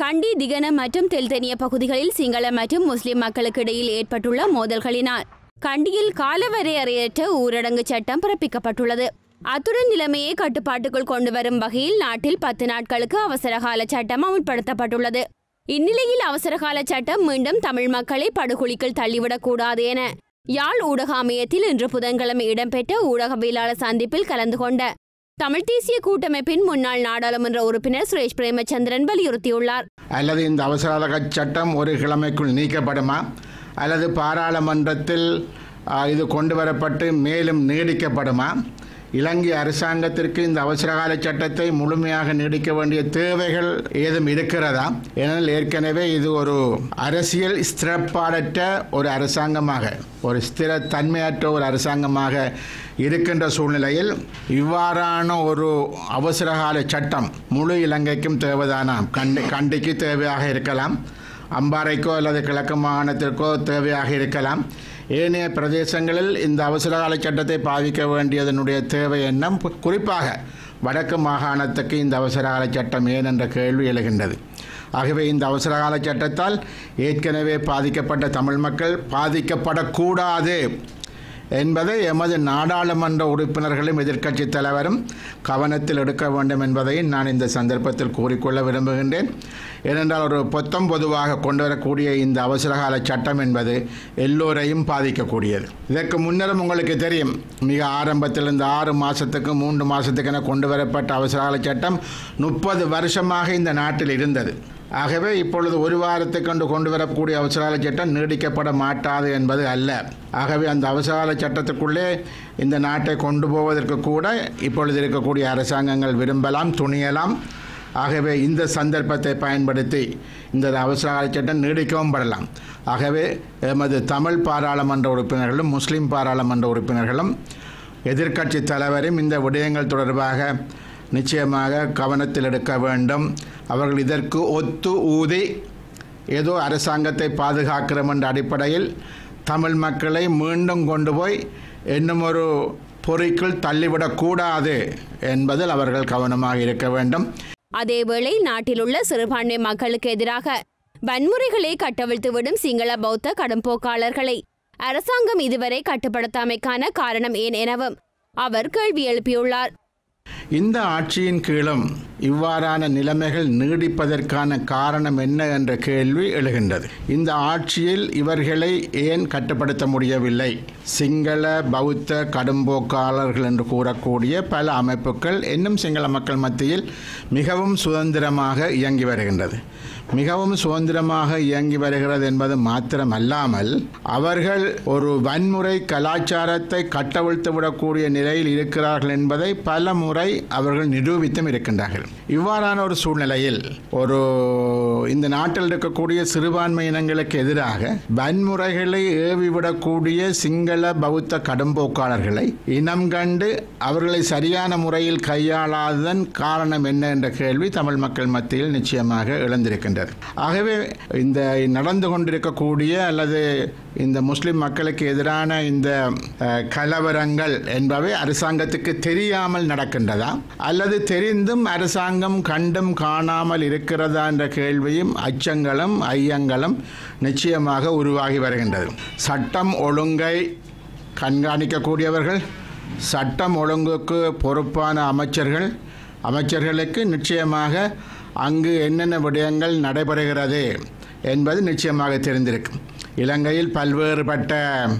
கண்டி திகன மற்றும் தெல்தெனிய பகுதிகளில் சிங்கள மற்றும் முஸ்லிம் மக்களுக்கு இடையில் ஏற்பட்டுள்ள மோதல்களினால் கண்டியில் காலவரையறையற்ற ஊரடங்கு சட்டம் பிறப்பிக்கப்பட்டுள்ளது. அத்துடன் நிலைமையை கட்டுப்பாட்டுக்குள் கொண்டு வரும் வகையில் நாட்டில் பத்து நாட்களுக்கு அவசரகால சட்டம் அமுல்படுத்தப்பட்டுள்ளது. இந்நிலையில் அவசரகால சட்டம் மீண்டும் தமிழ் மக்களை படுகொலிக்குள் தள்ளிவிடக்கூடாது என யாழ் ஊடக அமையத்தில் இன்று புதன்கிழமை இடம்பெற்ற ஊடகவியலாளர் சந்திப்பில் கலந்து கொண்ட தமிழ் தேசிய கூட்டமைப்பின் முன்னாள் நாடாளுமன்ற உறுப்பினர் சுரேஷ் பிரேமச்சந்திரன் வலியுறுத்தியுள்ளார். அல்லது இந்த அவசர சட்டம் ஒரு கிழமைக்குள் நீக்கப்படுமா? அல்லது பாராளுமன்றத்தில் இது கொண்டு வரப்பட்டு மேலும் நீடிக்கப்படுமா? இலங்கை அரசாங்கத்திற்கு இந்த அவசரகால சட்டத்தை முழுமையாக நீடிக்க வேண்டிய தேவைகள் ஏதும் இருக்கிறதா? ஏனெனில் ஏற்கனவே இது ஒரு அரசியல் ஸ்திரப்பாடற்ற ஒரு அரசாங்கமாக ஒரு ஸ்திர தன்மையற்ற ஒரு அரசாங்கமாக இருக்கின்ற சூழ்நிலையில் இவ்வாறான ஒரு அவசரகால சட்டம் முழு இலங்கைக்கும் தேவைதானாம் கண்டி கண்டிக்கு தேவையாக இருக்கலாம். அம்பாறைக்கோ அல்லது கிழக்கு மாகாணத்திற்கோ தேவையாக இருக்கலாம். ஏனைய பிரதேசங்களில் இந்த அவசரகால சட்டத்தை பாதிக்க வேண்டியதனுடைய தேவை எண்ணம் குறிப்பாக வடக்கு மாகாணத்துக்கு இந்த அவசரகால சட்டம் ஏன் என்ற கேள்வி எழுகின்றது. ஆகவே இந்த அவசரகால சட்டத்தால் ஏற்கனவே பாதிக்கப்பட்ட தமிழ் மக்கள் பாதிக்கப்படக்கூடாது. என்பதை எமது நாடாளுமன்ற உறுப்பினர்களும் எதிர்க்கட்சித் தலைவரும் கவனத்தில் எடுக்க வேண்டும் என்பதையும் நான் இந்த சந்தர்ப்பத்தில் கூறிக்கொள்ள விரும்புகின்றேன். ஏனென்றால் ஒரு பொத்தம் பொதுவாக கொண்டு வரக்கூடிய இந்த அவசரகால சட்டம் என்பது எல்லோரையும் பாதிக்கக்கூடியது. இதற்கு முன்னரும் உங்களுக்கு தெரியும் மிக ஆரம்பத்தில் இந்த ஆறு மாதத்துக்கு மூன்று மாதத்துக்கென கொண்டு வரப்பட்ட அவசரகால சட்டம் முப்பது வருஷமாக இந்த நாட்டில் இருந்தது. ஆகவே இப்பொழுது ஒரு வாரத்தை கொண்டு கொண்டு வரக்கூடிய அவசரகால சட்டம் நீடிக்கப்பட மாட்டாது என்பது அல்ல. ஆகவே அந்த அவசரகால சட்டத்துக்குள்ளே இந்த நாட்டை கொண்டு போவதற்கு கூட இப்பொழுது இருக்கக்கூடிய அரசாங்கங்கள் விரும்பலாம் துணியலாம். ஆகவே இந்த சந்தர்ப்பத்தை பயன்படுத்தி இந்த அவசரகால சட்டம் நீடிக்கவும் படலாம். ஆகவே எமது தமிழ் பாராளுமன்ற உறுப்பினர்களும் முஸ்லீம் பாராளுமன்ற உறுப்பினர்களும் எதிர்க்கட்சி தலைவரும் இந்த விடயங்கள் தொடர்பாக நிச்சயமாக கவனத்தில் எடுக்க வேண்டும். அவர்கள் இதற்கு ஒத்து ஊதி ஏதோ அரசாங்கத்தை பாதுகாக்கிறோம் என்ற அடிப்படையில் தமிழ் மக்களை மீண்டும் கொண்டு போய் இன்னும் ஒரு பொறிக்குள் தள்ளிவிடக்கூடாது என்பதில் அவர்கள் கவனமாக இருக்க வேண்டும். அதேவேளை நாட்டிலுள்ள சிறுபான்மை மக்களுக்கு எதிராக வன்முறைகளை கட்டவிழ்த்துவிடும் சிங்கள பௌத்த கடும்போக்காளர்களை அரசாங்கம் இதுவரை கட்டுப்படுத்தாமைக்கான காரணம் ஏன் எனவும் அவர் கேள்வி எழுப்பியுள்ளார். இந்த ஆட்சியின் கீழும் இவ்வாறான நிலைமைகள் நீடிப்பதற்கான காரணம் என்ன என்ற கேள்வி எழுகின்றது. இந்த ஆட்சியில் இவர்களை ஏன் கட்டுப்படுத்த முடியவில்லை? சிங்கள பௌத்த கடும்போக்காளர்கள் என்று கூறக்கூடிய பல அமைப்புகள் இன்னும் சிங்கள மக்கள் மத்தியில் மிகவும் சுதந்திரமாக இயங்கி வருகின்றது. மிகவும் சுதந்திரமாக இயங்கி வருகிறது என்பது மாத்திரமல்லாமல் அவர்கள் ஒரு வன்முறை கலாச்சாரத்தை கட்டவிழ்த்து விடக்கூடிய நிலையில் இருக்கிறார்கள் என்பதை பல முறை அவர்கள் நிரூபித்தும் இருக்கின்றார்கள். இவ்வாறான ஒரு சூழ்நிலையில் ஒரு இந்த நாட்டில் இருக்கக்கூடிய சிறுபான்மை இனங்களுக்கு எதிராக வன்முறைகளை ஏவிவிடக்கூடிய சிங்கள பௌத்த கடும்போக்காளர்களை இனம் கண்டு அவர்களை சரியான முறையில் கையாளாததன் காரணம் என்ன என்ற கேள்வி தமிழ் மக்கள் மத்தியில் நிச்சயமாக எழுந்திருக்கின்றது. ஆகவே இந்த நடந்து கொண்டிருக்கக்கூடிய அல்லது இந்த முஸ்லிம் மக்களுக்கு எதிரான இந்த கலவரங்கள் என்பவை அரசாங்கத்துக்கு தெரியாமல் நடக்கின்றதா? அல்லது தெரிந்தும் அரசாங்கம் கண்டும் காணாமல் இருக்கிறதா என்ற கேள்வியும் அச்சங்களும் ஐயங்களும் நிச்சயமாக உருவாகி வருகின்றது. சட்டம் ஒழுங்கை கண்காணிக்கக்கூடியவர்கள் சட்டம் ஒழுங்குக்கு பொறுப்பான அமைச்சர்கள் அமைச்சர்களுக்கு நிச்சயமாக அங்கு என்னென்ன விடயங்கள் நடைபெறுகிறது என்பது நிச்சயமாக தெரிந்திருக்கும். இலங்கையில் பல்வேறுபட்ட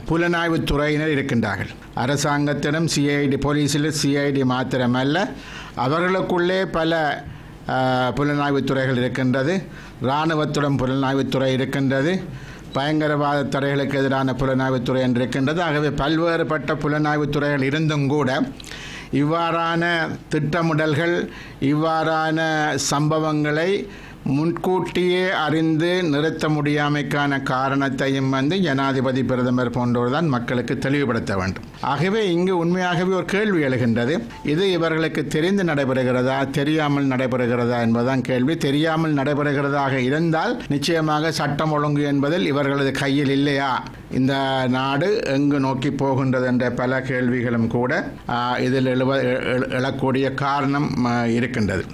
புலனாய்வு துறையினர் இருக்கின்றார்கள். அரசாங்கத்திடம் சிஐடி போலீஸில் சிஐடி மாத்திரமல்ல அவர்களுக்குள்ளே பல புலனாய்வுத்துறைகள் புலனாய்வுத் துறைகள் இருக்கின்றது. இராணுவத்துடன் புலனாய்வுத்துறை இருக்கின்றது. பயங்கரவாத தடைகளுக்கு எதிரான புலனாய்வுத்துறை என்று இருக்கின்றது. ஆகவே பல்வேறுபட்ட புலனாய்வுத்துறைகள் இருந்தும் கூட இவ்வாறான திட்டமிடல்கள் இவ்வாறான சம்பவங்களை முன்கூட்டியே அறிந்து நிறுத்த முடியாமைக்கான காரணத்தையும் வந்து ஜனாதிபதி பிரதமர் போன்றோர் தான் மக்களுக்கு தெளிவுபடுத்த வேண்டும். ஆகவே இங்கு உண்மையாகவே ஒரு கேள்வி எழுகின்றது. இது இவர்களுக்கு தெரிந்து நடைபெறுகிறதா தெரியாமல் நடைபெறுகிறதா என்பதுதான் கேள்வி. தெரியாமல் நடைபெறுகிறதாக இருந்தால் நிச்சயமாக சட்டம் ஒழுங்கு என்பதில் இவர்களது கையில் இல்லையா? இந்த நாடு எங்கு நோக்கி போகின்றது என்ற பல கேள்விகளும் கூட இதில் எழுவ எழக்கூடிய காரணம் இருக்கின்றது.